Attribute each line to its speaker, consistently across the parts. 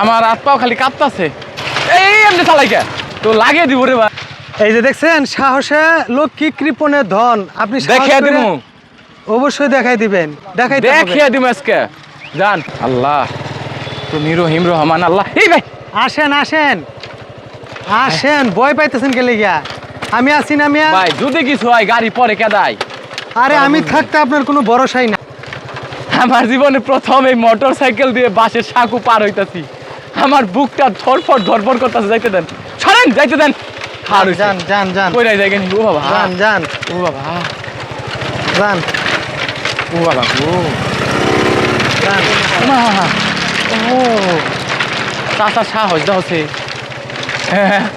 Speaker 1: আমার হাত পাও খালি কাঁপতাছে। এই এমনি চালাইকে। তো লাগিয়ে দিব রে ভাই।
Speaker 2: এই যে দেখছেন সাহসে লক্ষ্মী কৃপণে ধন। আপনি
Speaker 1: দেখিয়ে দিমু।
Speaker 2: অবশ্যই দেখাই দিবেন। দেখাই
Speaker 1: দেখিয়ে দিমু আজকে। জান আল্লাহ। তুমি রহিম রহমান আল্লাহ। এই ভাই।
Speaker 2: আসেন আসেন। আসেন ভয় পাইতেছেন গেলে গিয়া আমি আছি না মিয়া।
Speaker 1: ভাই যদি কিছু হয় গাড়ি পরে কেদাই
Speaker 2: আরে আমি থাকতে আপনার কোনো ভরসাই না
Speaker 1: আমার জীবনে প্রথম এই মোটর সাইকেল দিয়ে বাসের সাঁকু পার হইতাছি। আমার বুকটা ধরফর ধরফর করতেছে যাইতে দেন। সরেন যাইতে দেন। হার
Speaker 2: যান যান যান।
Speaker 1: কইরাই যাই কেন ও বাবা।
Speaker 2: যান যান।
Speaker 1: ও বাবা।
Speaker 2: যান।
Speaker 1: ও বাবা। ও।
Speaker 2: যান।
Speaker 1: মা। ও। চাচা সাহস দাওছে। হ্যাঁ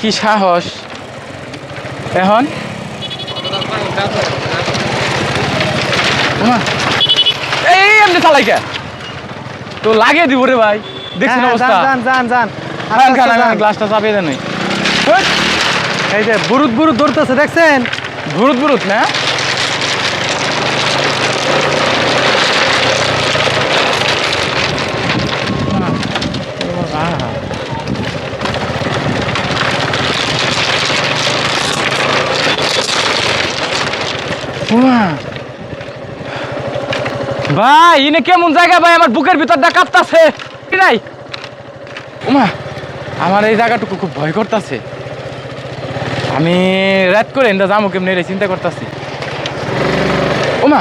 Speaker 1: কি সাহস? এখন? এই এমনি চালাইকে। তো লাগিয়ে দিব রে ভাই। দেখছেন
Speaker 2: হ্যাঁ,
Speaker 1: অবস্থা।
Speaker 2: যান যান যান
Speaker 1: খান খান
Speaker 2: আস্তে আস্তে
Speaker 1: আমি গ্লাসটা চাপিয়ে দেন
Speaker 2: এই যে বুরুত বুরুত ধরতেছে দেখছেন?
Speaker 1: ভুরুত ভুরুত না? ভাই ইনে কেমন জায়গা ভাই? আমার বুকের ভিতরটা কাঁপতাছে। নাই ওমা আমার এই জায়গাটুকু খুব ভয় করতেছে। আমি রাত করে এনটা যাব কেমনি রে চিন্তা করতেছি। ওমা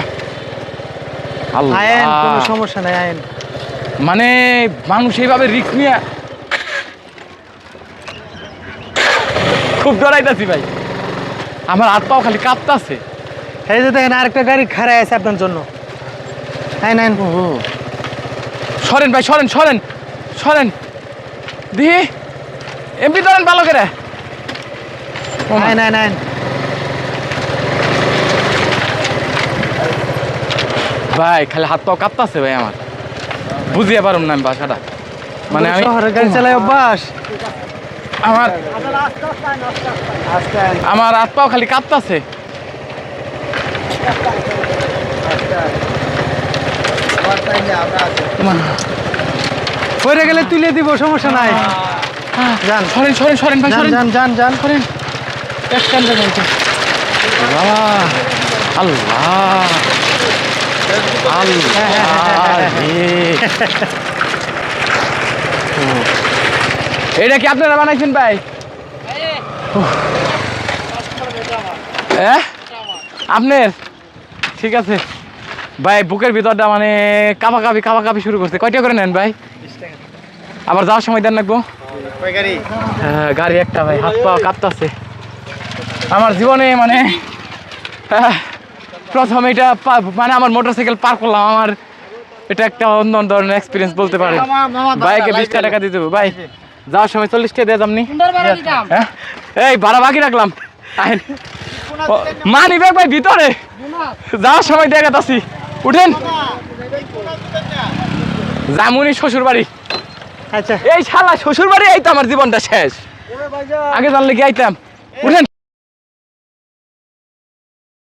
Speaker 1: আল্লাহ।
Speaker 2: আয়েন কোনো সমস্যা নাই আয়েন।
Speaker 1: মানে মানুষ এইভাবে রিক্স নিয়ে খুব ডরাইতাছি ভাই। আমার হাত পাও খালি কাঁপতাছে।
Speaker 2: এই যে দেখেন আরেকটা গাড়ি খাড়াই আছে আপনার জন্য। হ্যাঁ নেন
Speaker 1: ও সরেন ভাই সরেন সরেন সরেন। দিহি এমনি ধরেন ভালো করে।
Speaker 2: নেন নেন
Speaker 1: ভাই খালি হাত পাও কাঁপতাছে ভাই আমার। বুঝিয়ে পারুম না আমি বাসাটা মানে আমি
Speaker 2: গাড়ি চালাই অভ্যাস।
Speaker 1: আমার আমার হাত পাও খালি কাঁপতাছে।
Speaker 2: পরে গেলে তুলে দিব সমস্যা নাই। যান।
Speaker 1: সরেন সরেন সরেন ভাই সরেন।
Speaker 2: যান যান যান।
Speaker 1: সরেন। এক কান্দে বলছে বাবা আল্লাহ। এটা কি আপনারা বানাইছেন ভাই? হ্যাঁ। আপনার? ঠিক আছে। ভাই বুকের ভিতরটা মানে কাপা কাপি কাপা কাপি শুরু করছে। কয়টা করে নেন ভাই? আবার যাওয়ার সময় দেন রাখব হ্যাঁ গাড়ি একটা ভাই হাত পা কাঁপতাছে। আমার জীবনে মানে আহ, প্রথম এটা মানে আমার মোটরসাইকেল পার করলাম। আমার এটা একটা অন্য ধরনের এক্সপিরিয়েন্স বলতে পারেন বাইকে বিশটা টাকা দিয়ে হবে ভাই যাওয়ার সময় চল্লিশ টাকা দিয়ে যামনি হ্যাঁ? এই ভাড়া বাকি রাখলাম। মানি ব্যাগ ভাই ভিতরে। যাওয়ার সময় দেখা যাচ্ছি উঠেন। জামুনি শ্বশুর বাড়ি।
Speaker 2: আচ্ছা।
Speaker 1: এই শালা শ্বশুর বাড়ি এই তো আমার জীবনটা শেষ। আগে জানলে কি আইতাম? উঠেন।